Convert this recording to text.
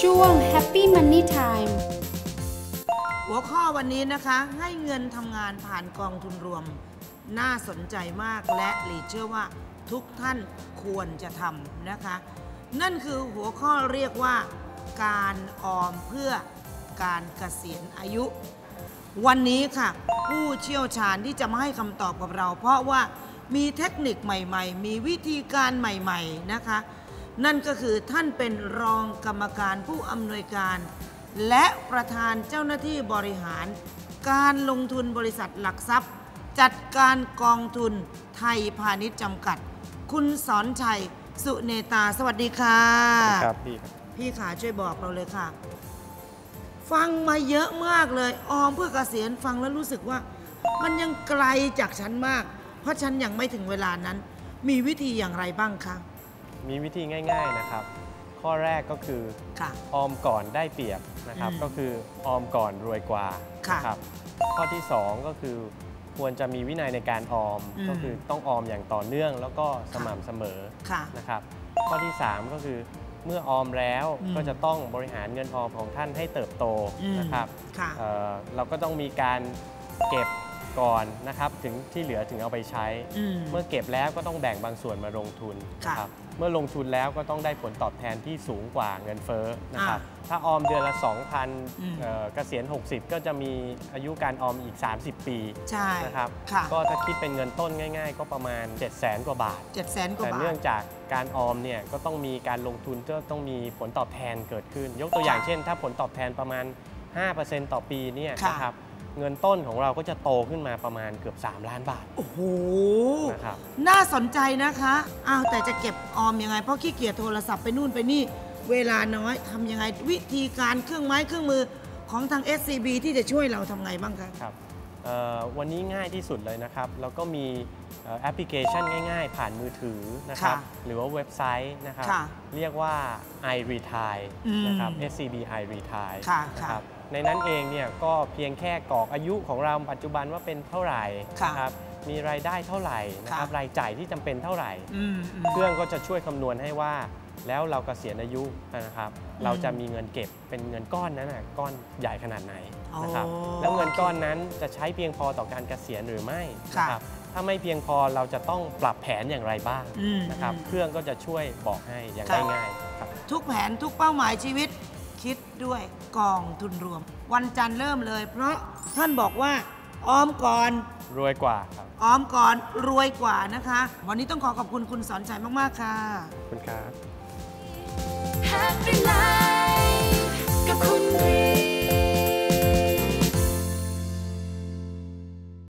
ช่วง Happy Money Time หัวข้อวันนี้นะคะ ให้เงินทำงานผ่านกองทุนรวม น่าสนใจมากและหลีเชื่อว่าทุกท่านควรจะทำนะคะ นั่นคือหัวข้อเรียกว่า การออมเพื่อการเกษียณอายุ วันนี้ค่ะ ผู้เชี่ยวชาญที่จะมาให้คำตอบกับเรา เพราะว่ามีเทคนิคใหม่ ๆ มีวิธีการใหม่ ๆ นะคะ นั่นก็คือท่านเป็นรองกรรมการผู้อำนวยการ และประธานเจ้าหน้าที่บริหาร การลงทุนบริษัทหลักทรัพย์ จัดการกองทุนไทยพาณิชย์จำกัด คุณสอนชัย สุเนตา สวัสดีค่ะครับพี่ครับพี่ขาช่วยบอกเราเลยค่ะ ฟังมาเยอะมากเลย ออมเพื่อเกษียณฟังแล้วรู้สึกว่า มันยังไกลจากฉันมาก เพราะฉันยังไม่ถึงเวลานั้น มีวิธีอย่างไรบ้างคะ มีวิธีง่าย ๆนะครับ ข้อแรกก็คือค่ะ ออมก่อนได้เปรียบนะครับ อืมก็คือออมก่อนรวยกว่าค่ะนะครับ ข้อที่ 2 ก็คือควรจะมีวินัยในการออมอืม ก็คือต้องออมอย่างต่อเนื่อง แล้วก็สค่ะม่ำเสมอค่ะ นะครับ ข้อที่ 3 ก็คือเมื่อออมแล้วอืม ก็จะต้องบริหารเงินออมของท่านให้เติบโตอืมนะครับ ค่ะ เอ่อเราก็ต้องมีการเก็บ ก่อนนะครับถึงที่เหลือถึงเอาไปใช้อืมเมื่อเก็บแล้วก็ต้องแบ่งบางส่วนมาลงทุนค่ะนะครับเมื่อลงทุนแล้วก็ต้องได้ผลตอบแทนที่สูงกว่าเงินเฟ้อนะครับอ่ถ้าออมเดือนละอืม2,000เอ่อเกษียณ 60 ก็จะมีอายุการออมอีก 30 ปีใช่นะครับค่ะก็ถ้าคิดเป็นเงินต้นง่าย ๆ ก็ประมาณ 7 0 0 0 0 0กว่าบาทเจ็ดแสนกว่าแต่บาเนื่อทงจากการออมเนี่ยก็ต้องมีการลงทุนก็ต้องมีผลตอบแทนเกิดขึ้น ยกตัวอย่างค่ะเช่น ถ้าผลตอบแทนประมาณ 5%ต่อปีเนี่ยค่ะนะครับ เงินต้นของเราก็จะโตขึ้นมาประมาณเกือบ 3 ล้านบาท โอ้โห นะครับ น่าสนใจนะคะ อ้าว แต่จะเก็บออมยังไง เพราะขี้เกียจโทรศัพท์ไปนู่นไปนี่ เวลาน้อยทำยังไง วิธีการเครื่องไม้เครื่องมือของทาง SCB ที่จะช่วยเราทำไงบ้างคะ ครับเอ่อวันนี้ง่ายที่สุดเลยนะครับ แล้วก็มีเอ่อแอปพลิเคชันง่าย ๆ ผ่านมือถือนะครับค่ะหรือว่าเว็บไซต์นะครับค่ะเรียกว่า iRetire อืมนะครับ SCB iRetire ค่ะนะค่ะครับ ในนั้นเองเนี่ยก็เพียงแค่กรอกอายุของเราปัจจุบันว่าเป็นเท่าไหร่ค่ะนะครับมีรายได้เท่าไหร่นะครับค่ะรายจ่ายที่จำเป็นเท่าไหร่อืมอืมเครื่องก็จะช่วยคำนวณให้ว่า แล้วเรากเกษียณอายุนะครับ เราจะมีเงินเก็บเป็นเงินก้อนนั้นนะก้อนใหญ่ขนาดไหนนะครับอ๋อแล้วเงินก้อนนั้นจะใช้เพียงพอต่อการเกษียณหรือไม่ค่ะนะครับถ้าไม่เพียงพอเราจะต้องปรับแผนอย่างไรบ้างอืมนะครับอืมเครื่องก็จะช่วยบอกให้อย่างค่ะง่ายๆครับทุกแผนทุกเป้าหมายชีวิต ชิดด้วยกองทุนรวม วันจันทร์เริ่มเลย เพราะท่านบอกว่าออมก่อน รวยกว่าครับ ออมก่อนรวยกว่านะคะ วันนี้ต้องขอขอบคุณคุณสอนชัยมาก ๆ ค่ะคุณครับ